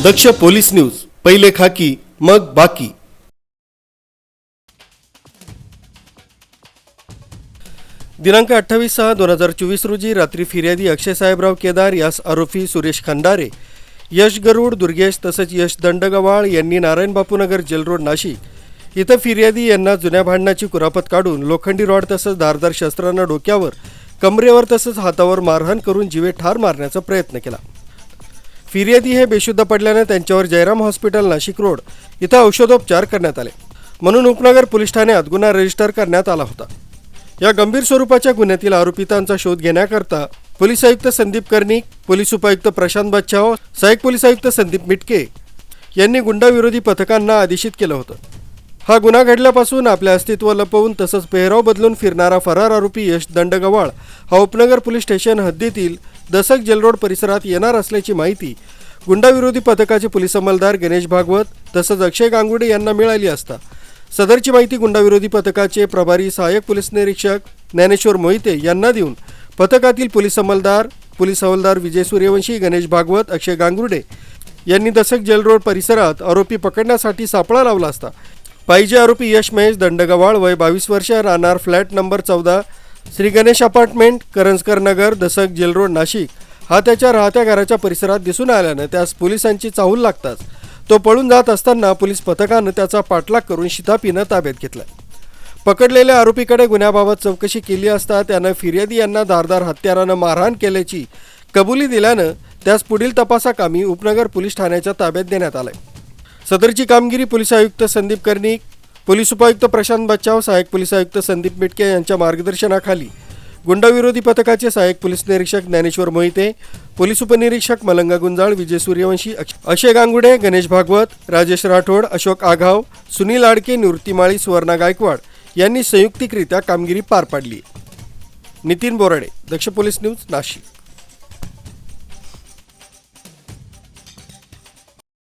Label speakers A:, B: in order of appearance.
A: दक्ष police news पहिले खाकी मग बाकी. दिनांक अठ्ठावीस सहा दोन हजार चोवीस रोजी रात्री फिर्यादी अक्षय साहेबराव केदार यास आरोपी सुरेश खंडारे यश गरुड दुर्गेश तसंच यश दंडगवाळ यांनी नारायण बापूनगर जेलरोड नाशिक इथं फिर्यादी यांना जुन्या भांडणाची कुरापत काढून लोखंडी रॉड तसंच धारदार शस्त्रांना डोक्यावर कमरेवर तसंच हातावर मारहाण करून जीवे ठार मारण्याचा प्रयत्न केला. फिर्यादी हे बेशुद्ध पडल्याने त्यांच्यावर जयराम हॉस्पिटल नाशिक रोड इथं औषधोपचार करण्यात आले. म्हणून उपनगर पोलीस ठाण्यात गुन्हा रजिस्टर करण्यात आला होता. या गंभीर स्वरूपाच्या गुन्ह्यातील आरोपितांचा शोध घेण्याकरता पोलीस आयुक्त संदीप कर्णिक पोलीस उपायुक्त प्रशांत बच्छाव सहाय्यक पोलीस आयुक्त संदीप मिटके यांनी गुंडाविरोधी पथकांना आदेशित केलं होतं. हा गुन्हा घडल्यापासून आपले अस्तित्व लपवून तसंच पेहराव बदलून फिरणारा फरार आरोपी यश दंडगवाळ हा उपनगर पोलीस स्टेशन हद्दीतील दसक जेलरोड परिसरात येणार असल्याची माहिती गुंडाविरोधी पथकाचे पोलीस अंमलदार गणेश भागवत तसंच अक्षय गांगुडे यांना मिळाली असता. सदरची माहिती गुंडाविरोधी पथकाचे प्रभारी सहाय्यक पोलीस निरीक्षक ज्ञानेश्वर मोहिते यांना देऊन पथकातील पोलीस अंमलदार पोलीस हवालदार विजय सूर्यवंशी गणेश भागवत अक्षय गांगुर्डे यांनी दसक जेलरोड परिसरात आरोपी पकडण्यासाठी सापळा लावला असता. पाहिजे आरोपी यश महेश दंडगवाळ वय बावीस वर्ष राहणार फ्लॅट नंबर चौदा Shri Ganesh apartment Karanjkar Nagar Dasak jail road Nashik. हा त्याच्या राहत्या घराच्या परिसरात दिसून आल्यानं त्यास पोलिसांची चाहूल लागताच. तो पळून जात असताना पोलीस पथकानं त्याचा पाठलाग करून शितापीनं ताब्यात घेतला. पकडलेल्या आरोपीकडे गुन्ह्याबाबत चौकशी केली असता त्यानं फिर्यादी यांना धारदार हत्यारानं मारहाण केल्याची कबुली दिल्यानं त्यास पुढील तपासाकामी उपनगर पोलीस ठाण्याच्या ताब्यात देण्यात आलंय. सदरची कामगिरी पोलीस आयुक्त संदीप कर्णिक पोलीस उपायुक्त प्रशांत बच्चाव सहाय्यक पोलीस आयुक्त संदीप मिटके यांच्या मार्गदर्शनाखाली गुंडाविरोधी पथकाचे सहाय्यक पोलीस निरीक्षक ज्ञानेश्वर मोहिते पोलीस उपनिरीक्षक मलंगा गुंजाळ विजय सूर्यवंशी अक्ष- अक्षय गांगुडे गणेश भागवत राजेश राठोड अशोक आघाव सुनील आडके निवृत्तीमाळी सुवर्णा गायकवाड यांनी संयुक्तिकरित्या कामगिरी पार पाडली. Nitin Borade Daksh police news Nashik.